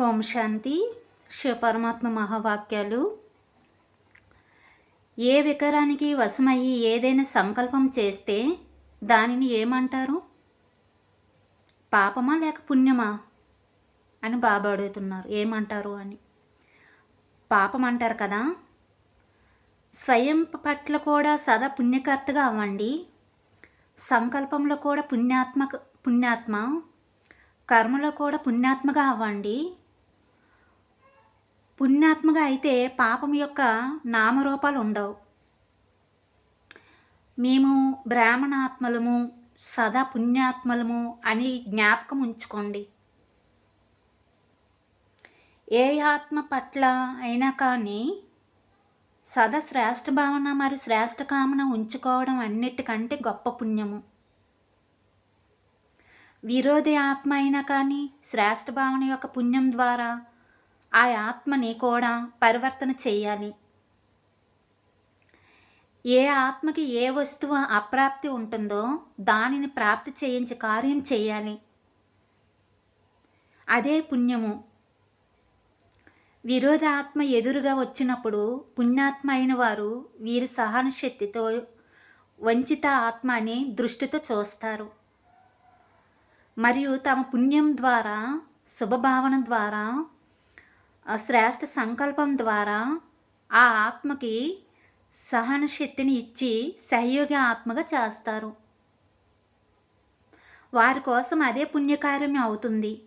ఓం శాంతి. శివపరమాత్మ మహావాక్యాలు. ఏ వికారానికి వశమయ్యి ఏదైనా సంకల్పం చేస్తే దానిని ఏమంటారు? పాపమా లేక పుణ్యమా అని బాబా అడుగుతున్నారు. ఏమంటారు అని. పాపం అంటారు కదా. స్వయం పట్ల కూడా సదా పుణ్యకర్తగా అవ్వండి. సంకల్పంలో కూడా పుణ్యాత్మక పుణ్యాత్మ కర్మలో కూడా పుణ్యాత్మగా అవ్వండి. పుణ్యాత్మగా అయితే పాపం యొక్క నామరూపాలు ఉండవు. మేము బ్రాహ్మణాత్మలము సదా పుణ్యాత్మలము అని జ్ఞాపకం ఉంచుకోండి. ఏ ఆత్మ పట్ల అయినా కానీ సదా శ్రేష్ఠ భావన మరి శ్రేష్ఠ కామన ఉంచుకోవడం అన్నిటికంటే గొప్ప పుణ్యము. విరోధి ఆత్మ అయినా కానీ శ్రేష్ఠ భావన యొక్క పుణ్యం ద్వారా ఆ ఆత్మని కూడా పరివర్తన చేయాలి. ఏ ఆత్మకి ఏ వస్తువు అప్రాప్తి ఉంటుందో దానిని ప్రాప్తి చేయించే కార్యం చేయాలి. అదే పుణ్యము. విరోధాత్మ ఎదురుగా వచ్చినప్పుడు పుణ్యాత్మ అయిన వారు వీరి సహన శక్తితో వంచిత ఆత్మ అని దృష్టితో చూస్తారు. మరియు తమ పుణ్యం ద్వారా శుభభావన ద్వారా శ్రేష్ఠ సంకల్పం ద్వారా ఆ ఆత్మకి సహన శక్తిని ఇచ్చి సహయోగి ఆత్మగా చేస్తారు. వారి కోసం అదే పుణ్యకార్యం అవుతుంది.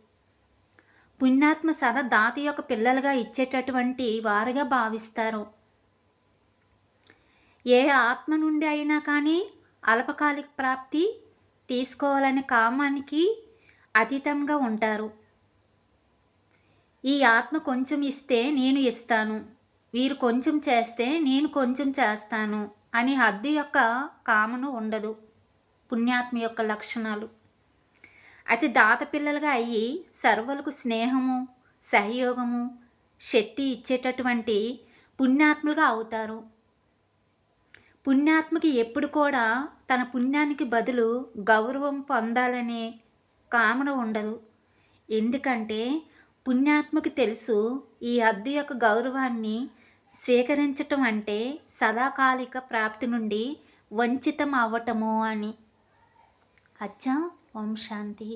పుణ్యాత్మ సదా దాత యొక్క పిల్లలుగా ఇచ్చేటటువంటి వారుగా భావిస్తారు. ఏ ఆత్మ నుండి అయినా కానీ అల్పకాలిక ప్రాప్తి తీసుకోవాలనే కామానికి అతీతంగా ఉంటారు. ఈ ఆత్మ కొంచెం ఇస్తే నేను ఇస్తాను. వీరు కొంచెం చేస్తే నేను కొంచెం చేస్తాను అని హద్దు యొక్క కామను ఉండదు. పుణ్యాత్మ యొక్క లక్షణాలు. అతి దాత పిల్లలుగా అయ్యి సర్వలకు స్నేహము సహయోగము శక్తి ఇచ్చేటటువంటి పుణ్యాత్ములుగా అవుతారు. పుణ్యాత్మకి ఎప్పుడు కూడా తన పుణ్యానికి బదులు గౌరవం పొందాలనే కామన ఉండదు. ఎందుకంటే పుణ్యాత్మకు తెలుసు ఈ హద్దు యొక్క గౌరవాన్ని స్వీకరించటం అంటే సదాకాలిక ప్రాప్తి నుండి వంచితం అవ్వటము అని. అచ్చా ఓం శాంతి.